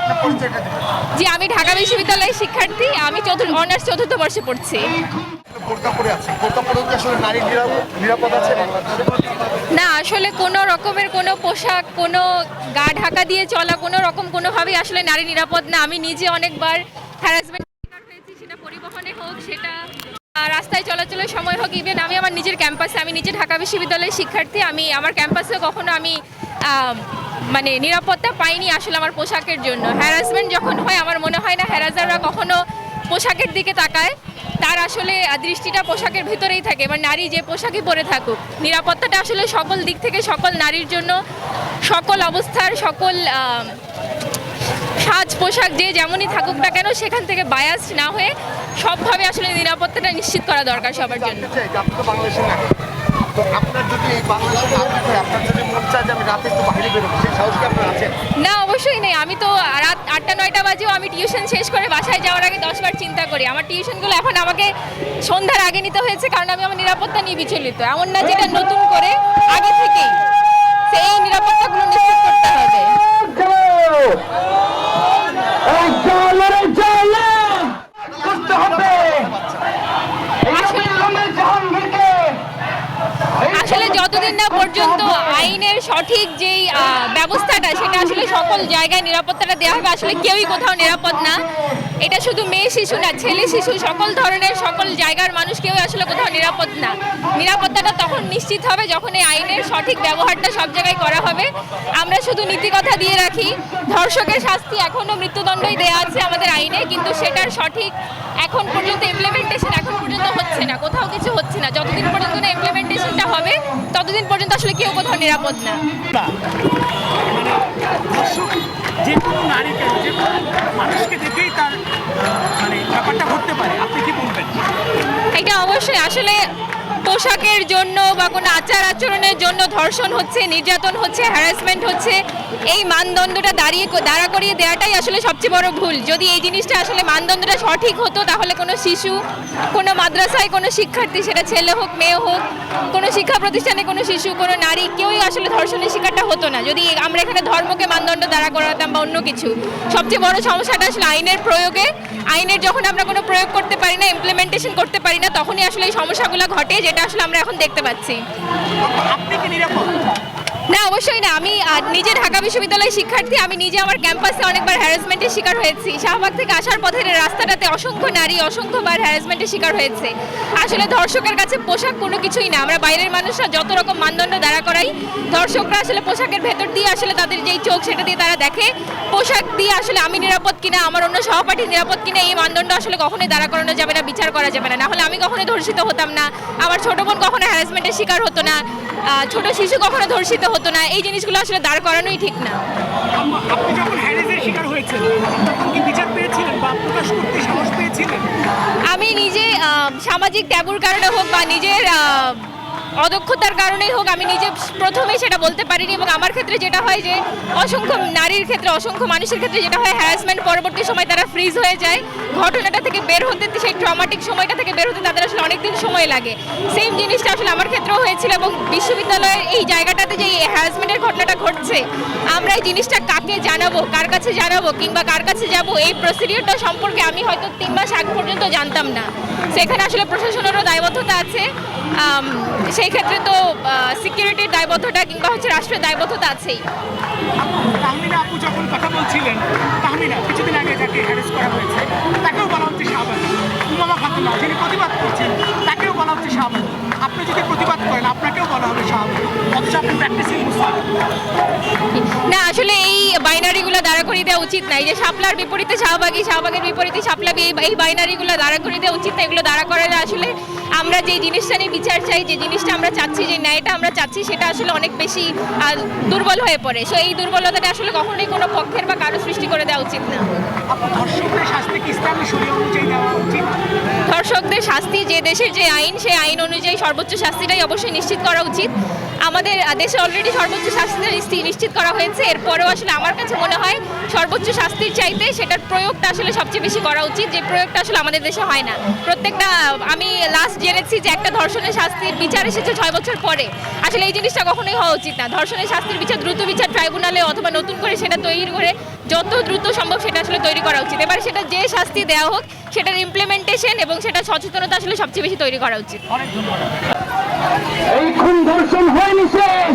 আপনার পরিচয়টা দেবেন। জি আমি ঢাকা বিশ্ববিদ্যালয়ের শিক্ষার্থী। আমি চতুর্থ অনার্স চতুর্থ বর্ষে পড়ছি। বোরকা পরে আছে বোরকা পরে আসলে নারী নিরাপদ নিরাপদ আছে না আসলে কোনো রকমের কোনো পোশাক কোনো গা ঢাকা দিয়ে চলা কোনো রকম কোনোভাবেই আসলে নারী নিরাপদ না। আমি নিজে অনেকবার হ্যারাসমেন্ট শিকার হয়েছি সেটা পরিবহনে হোক সেটা রাস্তায় চলাচলের সময় হোক ইভেন আমি আমার নিজের ক্যাম্পাসে আমি নিজে ঢাকা বিশ্ববিদ্যালয়ের শিক্ষার্থী। আমি আমার ক্যাম্পাসে কখনো আমি মানে নিরাপত্তা পাইনি আসলে আমার পোশাকের জন্য। হ্যারাসমেন্ট যখন হয়, আমার মনে হয় না হ্যারাসাররা কখনো পোশাকের দিকে তাকায়। তার আসলে দৃষ্টিটা পোশাকের ভিতরেই থাকে, এবার নারী যে পোশাকই পরে থাকুক। নিরাপত্তাটা আসলে সকল দিক থেকে সকল নারীর জন্য সকল অবস্থার, সকল সাজ পোশাক যে যেমনই থাকুক না কেন, সেখান থেকে বায়াস না হয়ে সবভাবে আসলে নিরাপত্তাটা নিশ্চিত করা দরকার সবার জন্য। তো আপনার যদি এই বাংলাদেশের আপনার যদি মন চায় যে আমি রাতে একটু বাইরে বেরোবো, সেই সাহস কি আপনার আছে? না, অবশ্যই নেই। আমি তো রাত আটটা, নয়টা বাজেও আমি টিউশন শেষ করে বাসায় যাওয়ার আগে দশবার চিন্তা করি। আমার টিউশনগুলো এখন আমাকে সন্ধ্যার আগে নিতে হয়েছে, কারণ আমি আমার নিরাপত্তা নিয়ে বিচলিত। এমন না যেটা নতুন করে, আগে থেকেই। সেই নিরাপত্তাগুলো নিশ্চিত করতে হবে এই জলের জলে করতে হবে এই আসলে- অবিলম্বে জাহাঙ্গীরকে আসলে যতদিন না পর্যন্ত আইনের সঠিক যেই ব্যবস্থাটা, সেটা আসলে সকল জায়গায় নিরাপত্তাটা দেওয়া হবে। আসলে কেউই কোথাও নিরাপদ না। এটা শুধু মেয়ে শিশু না, ছেলে শিশু, সকল ধরনের, সকল জায়গার মানুষ কেউ আসলে কোথাও নিরাপদ না। নিরাপত্তাটা তখন নিশ্চিত হবে যখন এই আইনের সঠিক ব্যবহারটা সব জায়গায় করা হবে। আমরা শুধু নীতিকথা দিয়ে রাখি, ধর্ষকের শাস্তি এখনও মৃত্যুদণ্ডই দেওয়া আছে আমাদের আইনে, কিন্তু সেটার সঠিক এখন পর্যন্ত ইমপ্লিমেন্টেশন এখন পর্যন্ত হচ্ছে না, কোথাও কিছু হচ্ছে না। যতদিন পর্যন্ত না ইমপ্লিমেন্টেশনটা হবে, ততদিন পর্যন্ত আসলে কেউ কোথাও নিরাপদ না। দর্শক যে কোনো নারীকে, যে কোনো মানুষকে দেখেই তার মানে ব্যাপারটা ঘটতে পারে। আপনি কি বলবেন? এটা অবশ্যই। আসলে পোশাকের জন্য বা কোনো আচার আচরণের জন্য ধর্ষণ হচ্ছে, নির্যাতন হচ্ছে হ্যারাসমেন্ট হচ্ছে, এই মানদণ্ডটা দাঁড়িয়ে দাঁড়া করিয়ে দেওয়াটাই আসলে সবচেয়ে বড় ভুল। যদি এই জিনিসটা আসলে মানদণ্ডটা সঠিক হতো, তাহলে কোনো শিশু, কোনো মাদ্রাসায় কোনো শিক্ষার্থী, সেটা ছেলে হোক, মেয়ে হোক, কোনো শিক্ষা প্রতিষ্ঠানে কোনো শিশু, কোনো নারী, কেউই আসলে ধর্ষণের শিকারটা হতো না। যদি আমরা এখানে ধর্মকে মানদণ্ড দাঁড়া করাতাম বা অন্য কিছু, সবচেয়ে বড় সমস্যাটা আসলে আইনের প্রয়োগে। আইনের যখন আমরা কোনো প্রয়োগ করতে পারি না ইমপ্লিমেন্টেশন করতে পারি না, তখনই আসলে এই সমস্যাগুলো ঘটে, যেটা আসলে আমরা এখন দেখতে পাচ্ছি। আপনি কি নিরাপদ? না, অবশ্যই না। আমি নিজে ঢাকা বিশ্ববিদ্যালয়ের শিক্ষার্থী, আমি নিজে আমার ক্যাম্পাসে অনেকবার হ্যারাসমেন্টের শিকার হয়েছি। শাহবাগ থেকে আসার পথে রাস্তাটাতে অসংখ্য নারী অসংখ্যবার হ্যারাসমেন্টের শিকার হয়েছে। আসলে ধর্ষকের কাছে পোশাক কোনো কিছুই না। আমরা বাইরের মানুষরা যত রকম মানদণ্ড দাঁড়া করাই, ধর্ষকরা আসলে পোশাকের ভেতর দিয়ে আসলে তাদের যেই চোখ, সেটা দিয়ে তারা দেখে। পোশাক দিয়ে আসলে আমি নিরাপদ কিনা, আমার অন্য সহপাঠী নিরাপদ কিনা, এই মানদণ্ড আসলে কখনোই দাঁড়া করানো যাবে না, বিচার করা যাবে না। নাহলে আমি কখনোই ধর্ষিত হতাম না। আমার ছোট বোন কখনো হ্যারাসমেন্টের শিকার হতো না। ছোট শিশু কখনো ধর্ষিত হতো না এই জিনিসগুলো আসলে দাঁড় করানোই ঠিক না। আম- আপনি যখন হ্যারেজের শিকার হয়েছেন তখন কি বিচার পেয়েছিলেন বা প্রকাশ করতে সাহস পেয়েছিলেন? আমি নিজে সামাজিক ট্যাবুর কারণে হোক বা নিজের অদক্ষতার কারণেই হোক, আমি নিজে প্রথমেই সেটা বলতে পারিনি এবং আমার ক্ষেত্রে যেটা হয় যে, অসংখ্য নারীর ক্ষেত্রে, অসংখ্য মানুষের ক্ষেত্রে যেটা হয় হ্যারাসমেন্ট পরবর্তী সময় তারা ফ্রিজ হয়ে যায়। ঘটনাটা থেকে বের হতে, সেই ট্রমাটিক সময়টা থেকে বের হতে তাদের আসলে অনেকদিন সময় লাগে। সেম জিনিসটা আসলে আমার ক্ষেত্রেও হয়েছিল এবং বিশ্ববিদ্যালয়ের এই জায়গাটাতে যে এই হ্যারাসমেন্টের ঘটনাটা ঘটছে, আমরা এই জিনিসটা কাকে জানাব, কার কাছে জানাব কিংবা কার কাছে যাব, এই প্রসিডিওরটা সম্পর্কে আমি হয়তো তিন মাস আগ পর্যন্ত জানতাম না। সেখানে আসলে প্রশাসনেরও দায়বদ্ধতা আছে। সেই ক্ষেত্রে তো সিকিউরিটির দায়বদ্ধতা কিংবা হচ্ছে রাষ্ট্রের দায়বদ্ধতা আছেই। তাহমিনা আপু যখন কথা বলছিলেন, তাহমিনা কিছুদিন আগে যাকে হ্যারেস করা হয়েছে, তাকেও বলা হচ্ছে শাহবাগ উমামা খাতুনা যিনি প্রতিবাদ করছেন, তাকেও বলা হচ্ছে শাহবাগ আপনি যদি প্রতিবাদ করেন আপনাকেও বলা হবে শাহবাগ অথচ আপনি প্র্যাকটিসিং না। আসলে এই বাইনারিগুলো দাঁড়া করিয়ে দেওয়া উচিত না। এই যে শাপলার বিপরীতে শাহবাগী শাহবাগের বিপরীতে শাপলাবি এই বাইনারিগুলো দাঁড়া করিয়ে দেওয়া উচিত না। এগুলো দাঁড়া করালে আসলে আমরা যে জিনিসটা নিয়ে বিচার চাই যে জিনিসটা আমরা চাচ্ছি যে ন্যায়টা আমরা চাচ্ছি সেটা আসলে অনেক বেশি দুর্বল হয়ে পড়ে। সো এই দুর্বলতাটা আসলে কখনোই কোনো পক্ষের বা কারও সৃষ্টি করে দেওয়া উচিত না। শাস্তি ধর্ষকদের শাস্তি যে দেশের যে আইন সেই আইন অনুযায়ী সর্ব সর্বোচ্চ শাস্তিটাই অবশ্যই নিশ্চিত করা উচিত। আমাদের দেশে অলরেডি সর্বোচ্চ শাস্তিটা নিশ্চিত করা হয়েছে। এরপরেও আসলে আমার কাছে মনে হয় সর্বোচ্চ শাস্তির চাইতে সেটার প্রয়োগটা আসলে সবচেয়ে বেশি করা উচিত। যে প্রয়োগটা আসলে আমাদের দেশে হয় না। প্রত্যেকটা, আমি লাস্ট জেনেছি যে একটা ধর্ষণের শাস্তির বিচার এসেছে ছয় বছর পরে। আসলে এই জিনিসটা কখনোই হওয়া উচিত না। ধর্ষণের শাস্তির বিচার, দ্রুত বিচার ট্রাইব্যুনালে অথবা নতুন করে সেটা তৈরি করে যত দ্রুত সম্ভব সেটা আসলে তৈরি করা উচিত। এবার সেটা যে শাস্তি দেওয়া হোক, সেটার ইমপ্লিমেন্টেশন এবং সেটা সচেতনতা আসলে সবচেয়ে বেশি তৈরি করা উচিত। অনেক ধন্যবাদ। এই খুন ধর্ষণ হয়নি শেষ।